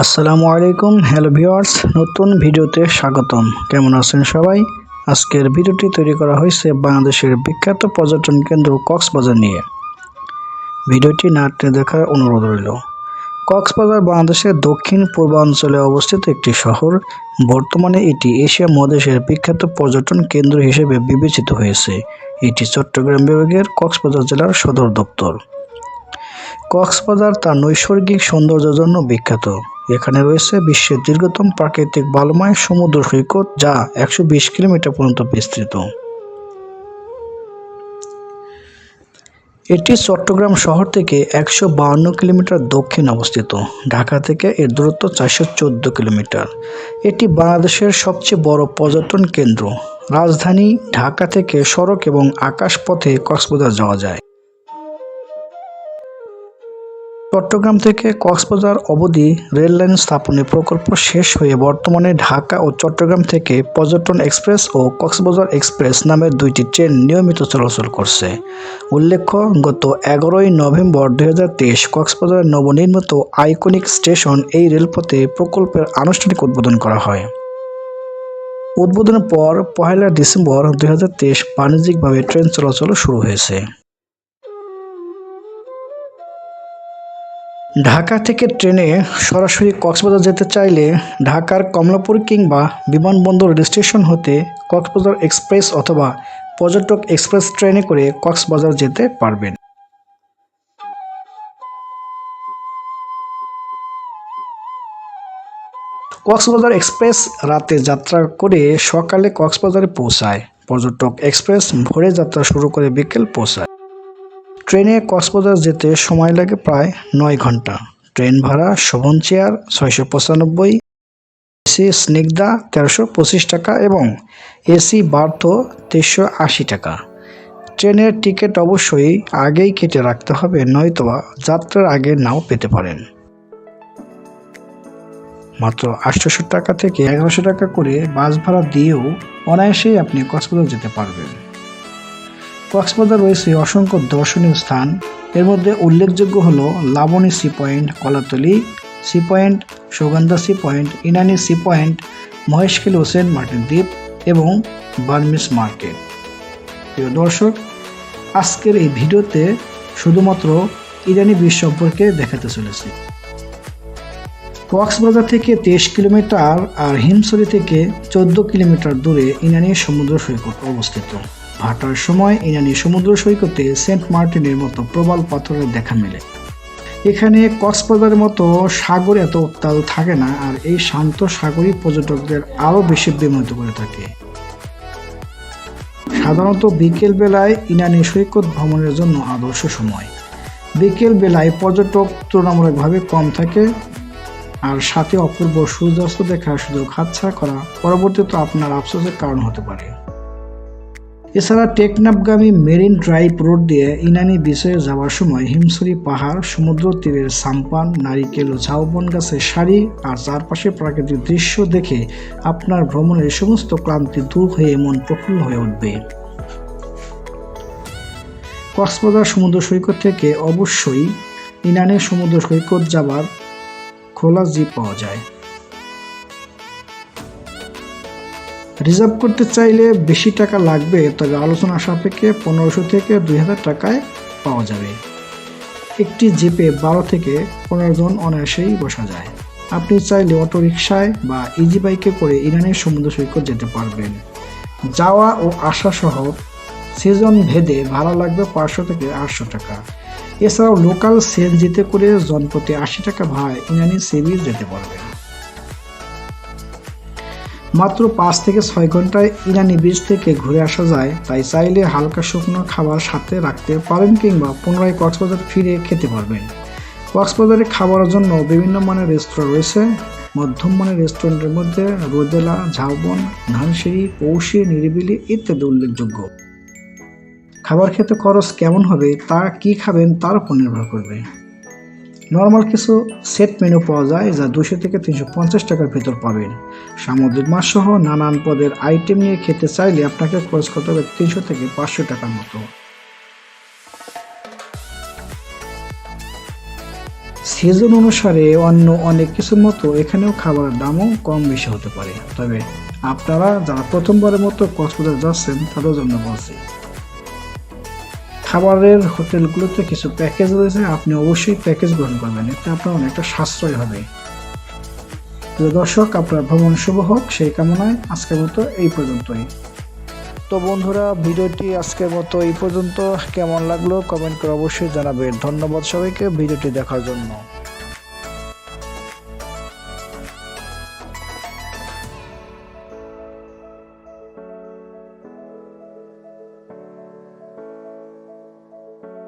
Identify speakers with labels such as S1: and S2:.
S1: আসসালামু আলাইকুম, hello viewers, নতুন ভিডিওতে স্বাগতম। কেমন আছেন সবাই? আজকের ভিডিওটি তৈরি করা হয়েছে বাংলাদেশের বিখ্যাত পর্যটন কেন্দ্র কক্সবাজার নিয়ে। ভিডিওটি নাটে দেখার অনুরোধ রইল। কক্সবাজার বাংলাদেশের দক্ষিণ পূর্বাঞ্চলে অবস্থিত একটি শহর। বর্তমানে এটি এশিয়া মহাদেশের বিখ্যাত পর্যটন কেন্দ্র হিসেবে বিবেচিত হয়েছে। এটি চট্টগ্রাম বিভাগের কক্সবাজার জেলার সদর দপ্তর। কক্সবাজার তার নৈসর্গিক সৌন্দর্যের জন্য বিখ্যাত। এখানে রয়েছে বিশ্বের দীর্ঘতম প্রাকৃতিক বালুময় সমুদ্র সৈকত যা একশো বিশ কিলোমিটার পর্যন্ত বিস্তৃত। এটি চট্টগ্রাম শহর থেকে একশো বাহান্ন কিলোমিটার দক্ষিণ অবস্থিত। ঢাকা থেকে এর দূরত্ব চারশো চোদ্দ কিলোমিটার। এটি বাংলাদেশের সবচেয়ে বড় পর্যটন কেন্দ্র। রাজধানী ঢাকা থেকে সড়ক এবং আকাশপথে কক্সবাজার যাওয়া যায়। চট্টগ্রাম থেকে কক্সবাজার অবধি রেললাইন স্থাপনের প্রকল্প শেষ হয়ে বর্তমানে ঢাকা ও চট্টগ্রাম থেকে পর্যটন এক্সপ্রেস ও কক্সবাজার এক্সপ্রেস নামের দুইটি ট্রেন নিয়মিত চলাচল করছে। উল্লেখ্য, গত এগারোই নভেম্বর দুই কক্সবাজারের নবনির্মিত আইকনিক স্টেশন এই রেলপথে প্রকল্পের আনুষ্ঠানিক উদ্বোধন করা হয়। উদ্বোধনের পর পহেলা ডিসেম্বর দু হাজার তেইশ বাণিজ্যিকভাবে ট্রেন চলাচল শুরু হয়েছে। ঢাকা থেকে ট্রেনে সরাসরি কক্সবাজার যেতে চাইলে ঢাকার কমলাপুর কিংবা বিমানবন্দর রেল স্টেশন হতে কক্সবাজার এক্সপ্রেস অথবা পর্যটক এক্সপ্রেস ট্রেনে করে কক্সবাজার যেতে পারবেন। কক্সবাজার এক্সপ্রেস রাতে যাত্রা করে সকালে কক্সবাজারে পৌঁছায়। পর্যটক এক্সপ্রেস ভোরে যাত্রা শুরু করে বিকেল পৌঁছায়। ট্রেনে কক্সবাজার যেতে সময় লাগে প্রায় নয় ঘণ্টা। ট্রেন ভাড়া শোভন চেয়ার ছয়শো পঁচানব্বই, এসি স্নিগ্ধা তেরোশো পঁচিশ টাকা এবং এসি বার্থ তেইশশো আশি টাকা। ট্রেনের টিকিট অবশ্যই আগেই কেটে রাখতে হবে নয়তোবা যাত্রার আগে নাও পেতে পারেন। মাত্র আটশোশো টাকা থেকে এগারোশো টাকা করে বাস ভাড়া দিয়েও অনায়াসেই আপনি কক্সবাজার যেতে পারবেন। কক্সবাজার রয়েছে অসংখ্য দর্শনীয় স্থান। এর মধ্যে উল্লেখযোগ্য হল Laboni sea point, Kolatoli sea point, Sugandha sea point, Inani sea point, Maheshkhali Hossain Martin দ্বীপ এবং বার্মিস মার্কেট। প্রিয় দর্শক, আজকের এই ভিডিওতে শুধুমাত্র ইরানি বীজ সম্পর্কে দেখাতে চলেছি। কক্সবাজার থেকে তেইশ কিলোমিটার আর হিমসরি থেকে চোদ্দ কিলোমিটার দূরে ইনানি সমুদ্র সৈকত অবস্থিত। ভাটার সময় ইনানি সমুদ্র সৈকতে সেন্ট মার্টিনের মতো প্রবাল পাথরের দেখা মেলে। এখানে কক্সবাজারের মতো সাগর এত উত্তাল থাকে না, আর এই শান্ত সাগরী পর্যটকদের আরও বেশি বিমোহিত করে থাকে। সাধারণত বিকেল বেলায় ইনানি সৈকত ভ্রমণের জন্য আদর্শ সময়। বিকেল বেলায় পর্যটক তুলনামূলকভাবে কম থাকে, আর সাথে অপূর্ব সূর্যাস্ত দেখার সুযোগ হাতছাড়া করা পরবর্তীতে আপনার আফসোসের কারণ হতে পারে। এছাড়া টেকনাফগামী মেরিন ড্রাইভ রোড দিয়ে ইনানি বিচে যাওয়ার সময় হিমসরি পাহাড়, সমুদ্র তীরের সাম্পান, নারিকেল ও ঝাউবন গাছের সারি আর চারপাশে প্রাকৃতিক দৃশ্য দেখে আপনার ভ্রমণের সমস্ত ক্লান্তি দূর হয়ে মন প্রফুল্ল হয়ে উঠবে। কক্সবাজার সমুদ্র সৈকত থেকে অবশ্যই ইনানি সমুদ্র সৈকত যাবার খোলা জিপ পাওয়া যায়। রিজার্ভ করতে চাইলে বেশি টাকা লাগবে, তবে আলোচনা সাপেক্ষে পনেরোশো থেকে দুই হাজার টাকায় পাওয়া যাবে। একটি জিপে বারো থেকে পনেরো জন অনায়াসেই বসা যায়। আপনি চাইলে অটো রিক্সায় বা ইজি বাইকে করে ইরানের সমুদ্র সৈকত যেতে পারবেন। যাওয়া ও আসা সহ সিজন ভেদে ভাড়া লাগবে পাঁচশো থেকে আটশো টাকা। এছাড়াও লোকাল সিএনজিতে করে জনপ্রতি আশি টাকা ভাড়ায় ইনানি সিবির যেতে পারবেন। মাত্র পাঁচ থেকে ছয় ঘন্টায় ইরানি বীজ থেকে ঘুরে আসা যায়, তাই চাইলে হালকা শুকনো খাবার সাথে রাখতে পারেন কিংবা পুনরায় কক্সবাজার ফিরে খেতে পারবেন। কক্সবাজারে খাবারের জন্য বিভিন্ন মানের রেস্তোরাঁ রয়েছে। মধ্যম মানের রেস্টুরেন্টের মধ্যে রোদেলা, ঝাউবন ধানসিঁড়ি পৌষি, নিরিবিলি ইত্যাদি উল্লেখযোগ্য। খাবার খেতে খরচ কেমন হবে, তা কি খাবেন, তার উপর নির্ভর করবে। নর্মাল কিছু সেট মেনু পাওয়া যায় যা দুশো থেকে তিনশো পঞ্চাশ টাকার ভেতর পাবেন। সামুদ্রিক মাছ সহ নানান পদের আইটেম নিয়ে খেতে চাইলে আপনাকে খরচ করতে হবে তিনশো থেকে পাঁচশো টাকার মতো। সিজন অনুসারে অন্য অনেক কিছুর মতো এখানেও খাবারের দামও কম বেশি হতে পারে। তবে আপনারা যারা প্রথমবারের মতো কক্সবাজার যাচ্ছেন তাদের জন্য বলছি খাবারের হোটেলগুলোতে কিছু প্যাকেজ রয়েছে, আপনি অবশ্যই প্যাকেজ গ্রহণ করবেন। এতে আপনার অনেকটা সাশ্রয় হবে। প্রিয় দর্শক, আপনার ভ্রমণ শুভ হোক, সেই কামনায় আজকের মতো এই পর্যন্তই। তো বন্ধুরা, ভিডিওটি আজকের মতো এই পর্যন্ত। কেমন লাগল? কমেন্ট করে অবশ্যই জানাবেন। ধন্যবাদ সবাইকে ভিডিওটি দেখার জন্য।